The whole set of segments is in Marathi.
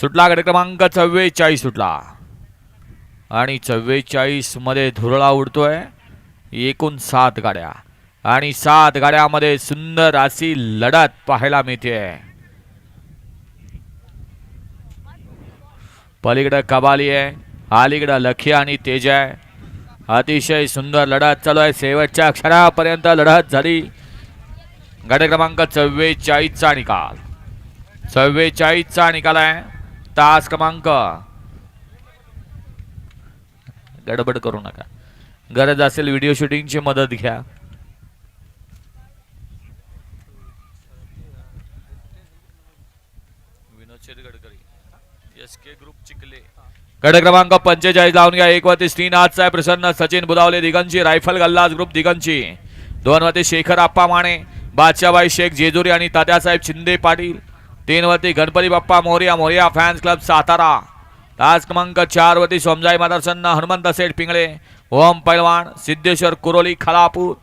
सुटला गट क्रमांक चव्वेचाळीस सुटला. आणि चव्वेचाळीसमध्ये धुरळा उडतोय. एकूण सात गाड्या. आणि सात गाड्यामध्ये सुंदर अशी लढत पाहायला मिळते. पलीकडं कबाली आहे. अलीकडं लखी आणि तेज आहे. अतिशय सुंदर लढत चालू आहे. शेवटच्या क्षणापर्यंत लढत झाली. गट क्रमांक चव्वेचाळीसचा निकाल. चव्वेचाळीसचा निकाल आहे. तास क्रमांक. गडबड करू नका. गरज असेल व्हिडिओ शूटिंगची मदत घ्या. गड क्रमांक पंचेचाळीस लावून घ्या. एक वरती श्रीनाथचा आहे प्रसन्न सचिन बुदावले दिगंची रायफल गल्लाज ग्रुप दिगंची दोन वरती शेखर आप्पा माने बादशाबाई शेख जेजुरी आणि तात्यासाहेब शिंदे पाटील. तीन वरती गणपती बाप्पा मोर्या मोर्या फॅन्स क्लब सातारा. तास क्रमांक चार वरती सोमजाई मदरसन हनुमंत सेठ पिंगळे ओम पैलवान सिद्धेश्वर कुरोली खलापूर.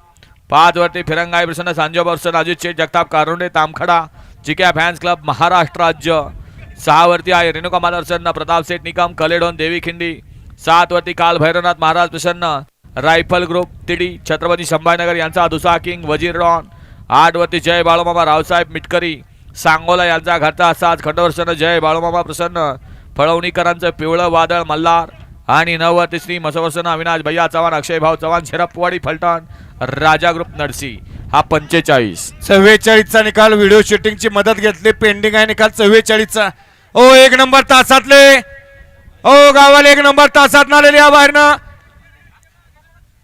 पाच वरती फिरंगाई प्रसन्न सांजो बर्सन अजित शेठ जगताप कारुंडे तामखडा चिक्या फॅन्स क्लब महाराष्ट्र राज्य. सहा वरती आहे रेणुका मदरसन प्रताप सेठ निकम कलेडोन देवी खिंडी. सात वरती काल भैरवनाथ महाराज प्रसन्न रायफल ग्रुप तिडी छत्रपती संभाजीनगर यांचा दुसा किंग वजीर रॉन आठ वरती जय बाळूमामा रावसाहेब मिटकरी. सांगोला यांचा घरचा असाच खंडवर्षन जय बाळूमामा प्रसन्न. फळवणीकरांचं पिवळं वादळ मल्हार. आणि नववरती श्री मसवर्सन अविनाश भैया चव्हाण अक्षय भाऊ चव्हाण शिरपवाडी फलटण राजा ग्रुप नरसी हा पंचेचाळीस. चव्वेचाळीसचा निकाल व्हिडिओ शूटिंगची मदत घेतली पेंडिंग आहे निकाल चव्वेचाळीसचा. ओ एक नंबर तासातले. ओ गावाला एक नंबर तासात नालेली या बाहेरनं.